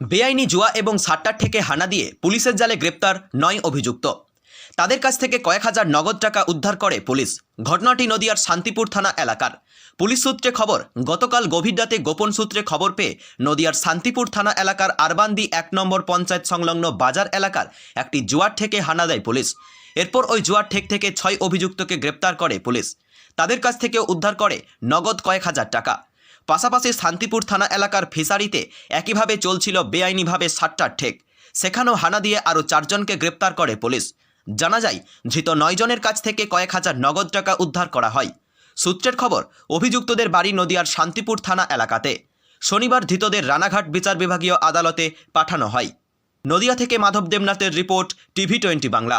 বেআইনি জুয়া এবং সাট্টার থেকে হানা দিয়ে পুলিশের জালে গ্রেপ্তার নয় অভিযুক্ত। তাদের কাছ থেকে কয়েক হাজার নগদ টাকা উদ্ধার করে পুলিশ। ঘটনাটি নদিয়ার শান্তিপুর থানা এলাকার। পুলিশ সূত্রে খবর, গতকাল গভীর রাতে গোপন সূত্রে খবর পেয়ে নদিয়ার শান্তিপুর থানা এলাকার আরবান্দি এক নম্বর পঞ্চায়েত সংলগ্ন বাজার এলাকার একটি জুয়ার থেকে হানা দেয় পুলিশ। এরপর ওই জুয়ার ঠেক থেকে ছয় অভিযুক্তকে গ্রেপ্তার করে পুলিশ। তাদের কাছ থেকেও উদ্ধার করে নগদ কয়েক হাজার টাকা। পাশাপাশি শান্তিপুর থানা এলাকার ফিসারিতে একইভাবে চলছিল বেআইনিভাবে সাতটার ঠেক। সেখানেও হানা দিয়ে আরও চারজনকে গ্রেপ্তার করে পুলিশ। জানা যায়, ধৃত নয়জনের কাছ থেকে কয়েক হাজার নগদ টাকা উদ্ধার করা হয়। সূত্রের খবর, অভিযুক্তদের বাড়ি নদিয়ার শান্তিপুর থানা এলাকাতে। শনিবার ধৃতদের রানাঘাট বিচার বিভাগীয় আদালতে পাঠানো হয়। নদিয়া থেকে Madhab দেবনাথের report, TV twenty Bangla.